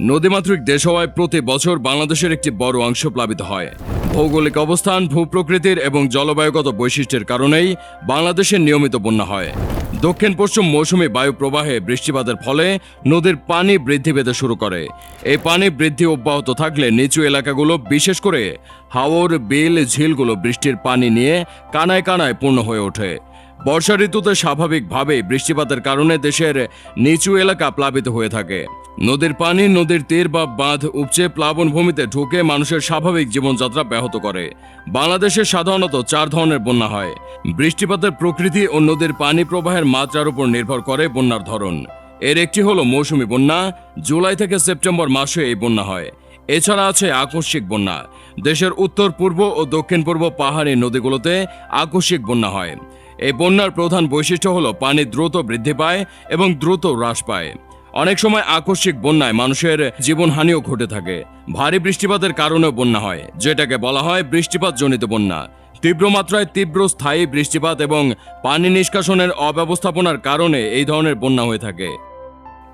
নদীমাতৃক দেশ হওয়ায় প্রতি বছর বাংলাদেশের একটি বড় অংশ প্লাবিত হয়। ভৌগোলিক অবস্থান, ভূপ্রকৃতির এবং জলবায়ুগত বৈশিষ্ট্যের কারণেই বাংলাদেশে নিয়মিত বন্যা হয়। দক্ষিণ পশ্চিম মৌসুমী বায়ু প্রবাহে বৃষ্টিপাতের ফলে নদীর পানি বৃদ্ধি পেতে শুরু করে। এই পানি বৃদ্ধি অব্যাহত থাকলে নিচু এলাকাগুলো, বিশেষ করে হাওর, বিল, ঝিলগুলো বৃষ্টির পানি নিয়ে কানায় কানায় পূর্ণ হয়ে ওঠে। বর্ষা ঋতুতে স্বাভাবিকভাবেই বৃষ্টিপাতের কারণে দেশের নিচু এলাকা প্লাবিত হয়ে থাকে। নদীর পানি, নদীর তীর বা বাঁধ উপচে প্লাবন ভূমিতে ঢুকে মানুষের স্বাভাবিক জীবনযাত্রা ব্যাহত করে। বাংলাদেশে সাধারণত চার ধরনের বন্যা হয়। বৃষ্টিপাতের প্রকৃতি ও নদীর পানি প্রবাহের মাত্রার উপর নির্ভর করে বন্যার ধরন। এর একটি হলো মৌসুমী বন্যা। জুলাই থেকে সেপ্টেম্বর মাসে এই বন্যা হয়। এছাড়া আছে আকস্মিক বন্যা। দেশের উত্তর, পূর্ব ও দক্ষিণ পূর্ব পাহাড়ি নদীগুলোতে আকস্মিক বন্যা হয়। এই বন্যার প্রধান বৈশিষ্ট্য হলো পানি দ্রুত বৃদ্ধি পায় এবং দ্রুত হ্রাস পায়। অনেক সময় আকস্মিক বন্যায় মানুষের জীবনহানিও ঘটে থাকে। ভারী বৃষ্টিপাতের কারণেও বন্যা হয়, যেটাকে বলা হয় বৃষ্টিপাত জনিত বন্যা। তীব্র মাত্রায় তীব্র স্থায়ী বৃষ্টিপাত এবং পানি নিষ্কাশনের অব্যবস্থাপনার কারণে এই ধরনের বন্যা হয়ে থাকে।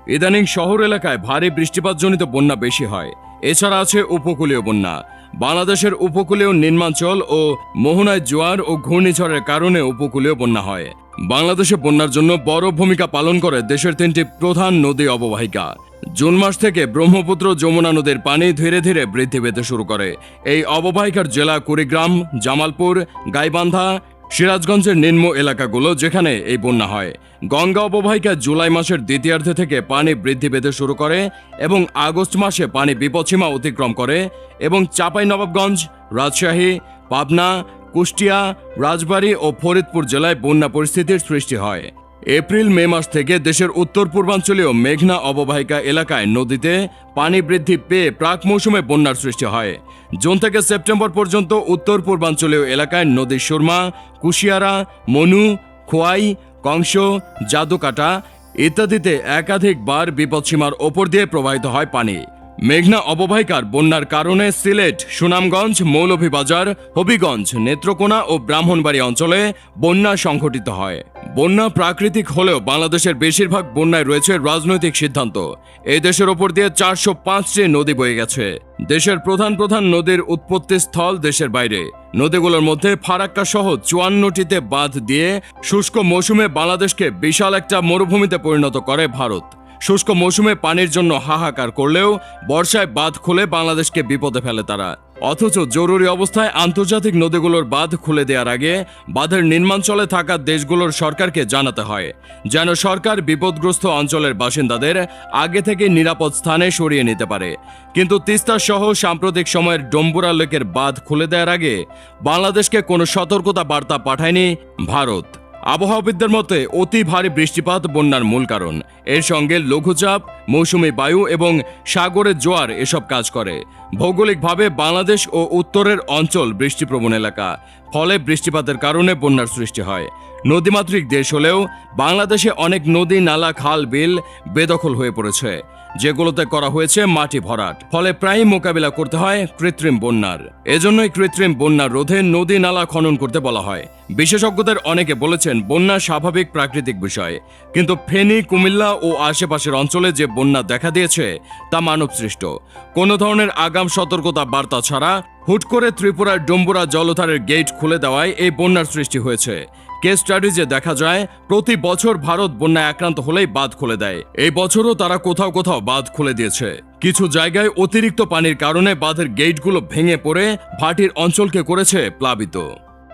ইদানিং শহর এলাকায় ভারী বৃষ্টিপাতজনিত বন্যা বেশি হয়। এছাড়া আছে উপকূলীয় বন্যা। বাংলাদেশের উপকূলীয় নিম্নাঞ্চল ও মোহনায় জোয়ার ও ঘূর্ণিঝড়ের কারণে উপকূলীয় বন্যা হয়। বাংলাদেশে বন্যার জন্য বড় ভূমিকা পালন করে দেশের তিনটি প্রধান নদী অববাহিকা। জুন মাস থেকে ব্রহ্মপুত্র যমুনা নদীর পানি ধীরে ধীরে বৃদ্ধি পেতে শুরু করে। এই অববাহিকার জেলা কুড়িগ্রাম, জামালপুর, গাইবান্ধা, সিরাজগঞ্জের নিম্ন এলাকাগুলো যেখানে এই বন্যা হয়। গঙ্গা অববাহিকা জুলাই মাসের দ্বিতীয়ার্ধে থেকে পানি বৃদ্ধি পেতে শুরু করে এবং আগস্ট মাসে পানি বিপদসীমা অতিক্রম করে এবং চাঁপাই নবাবগঞ্জ রাজশাহী, পাবনা কুষ্টিয়া, রাজবাড়ী ও ফরিদপুর জেলায় বন্যা পরিস্থিতির সৃষ্টি হয়। এপ্রিল, মে মাস থেকে দেশের উত্তর পূর্বাঞ্চলীয় মেঘনা অববাহিকা এলাকায় নদীতে পানি বৃদ্ধি পেয়ে প্রাক মৌসুমে বন্যার সৃষ্টি হয়। জুন থেকে সেপ্টেম্বর পর্যন্ত উত্তর পূর্বাঞ্চলীয় এলাকায় নদী সুরমা, কুশিয়ারা, মনু, খোয়াই, কংস, জাদুকাটা ইত্যাদিতে একাধিকবার বিপদসীমার ওপর দিয়ে প্রবাহিত হয় পানি। মেঘনা অববাহিকার বন্যার কারণে সিলেট, সুনামগঞ্জ, মৌলভীবাজার, হবিগঞ্জ, নেত্রকোনা ও ব্রাহ্মণবাড়ি অঞ্চলে বন্যা সংঘটিত হয়। বন্যা প্রাকৃতিক হলেও বাংলাদেশের বেশিরভাগ বন্যায় রয়েছে রাজনৈতিক সিদ্ধান্ত। এই দেশের ওপর দিয়ে চারশো পাঁচটি নদী বয়ে গেছে। দেশের প্রধান প্রধান নদীর উৎপত্তি স্থল দেশের বাইরে। নদীগুলোর মধ্যে ফারাক্কা সহ চুয়ান্নটিতে বাঁধ দিয়ে শুষ্ক মৌসুমে বাংলাদেশকে বিশাল একটা মরুভূমিতে পরিণত করে ভারত। শুষ্ক মৌসুমে পানির জন্য হাহাকার করলেও বর্ষায় বাঁধ খুলে বাংলাদেশকে বিপদে ফেলে তারা। অথচ জরুরি অবস্থায় আন্তর্জাতিক নদীগুলোর বাঁধ খুলে দেওয়ার আগে বাঁধের নির্মাঞ্চলে থাকা দেশগুলোর সরকারকে জানাতে হয়, যেন সরকার বিপদগ্রস্ত অঞ্চলের বাসিন্দাদের আগে থেকে নিরাপদ স্থানে সরিয়ে নিতে পারে। কিন্তু তিস্তা সহ সাম্প্রতিক সময়ের ডম্বুরা লেকের বাঁধ খুলে দেওয়ার আগে বাংলাদেশকে কোনো সতর্কতা বার্তা পাঠায়নি ভারত। আবহাওয়াবিদদের মতে, অতি ভারী বৃষ্টিপাত বন্যার মূল কারণ। এর সঙ্গে লঘুচাপ, মৌসুমী বায়ু এবং সাগরের জোয়ার এসব কাজ করে। ভৌগোলিকভাবে বাংলাদেশ ও উত্তরের অঞ্চল বৃষ্টিপ্রবণ এলাকা। ফলে বৃষ্টিপাতের কারণে বন্যার সৃষ্টি হয়। নদীমাতৃক দেশ হলেও বাংলাদেশে অনেক নদী, নালা, খাল, বিল বেদখল হয়ে পড়েছে। যেগুলোতে করা হয়েছে মাটি ভরাট। ফলে প্রায়ই মোকাবিলা করতে হয় কৃত্রিম বন্যার। এজন্যই কৃত্রিম বন্যার রোধে নদী, নালা খনন করতে বলা হয়। বিশেষজ্ঞদের অনেকে বলেছেন, বন্যা স্বাভাবিক প্রাকৃতিক বিষয়। কিন্তু ফেনী, কুমিল্লা ও আশেপাশের অঞ্চলে যে বন্যা দেখা দিয়েছে, তা মানবসৃষ্ট। কোনো ধরনের আগাম সতর্কতা বার্তা ছাড়া হুট করে ত্রিপুরার ডম্বুরা জলধারের গেট খুলে দেওয়ায় এই বন্যার সৃষ্টি হয়েছে। কেস স্টাডিজে দেখা যায়, প্রতি বছর ভারত বন্যায় আক্রান্ত হলেই বাঁধ খুলে দেয়। এই বছরও তারা কোথাও কোথাও বাঁধ খুলে দিয়েছে। কিছু জায়গায় অতিরিক্ত পানির কারণে বাঁধের গেটগুলো ভেঙে পড়ে, ভাটির অঞ্চলকে করেছে প্লাবিত।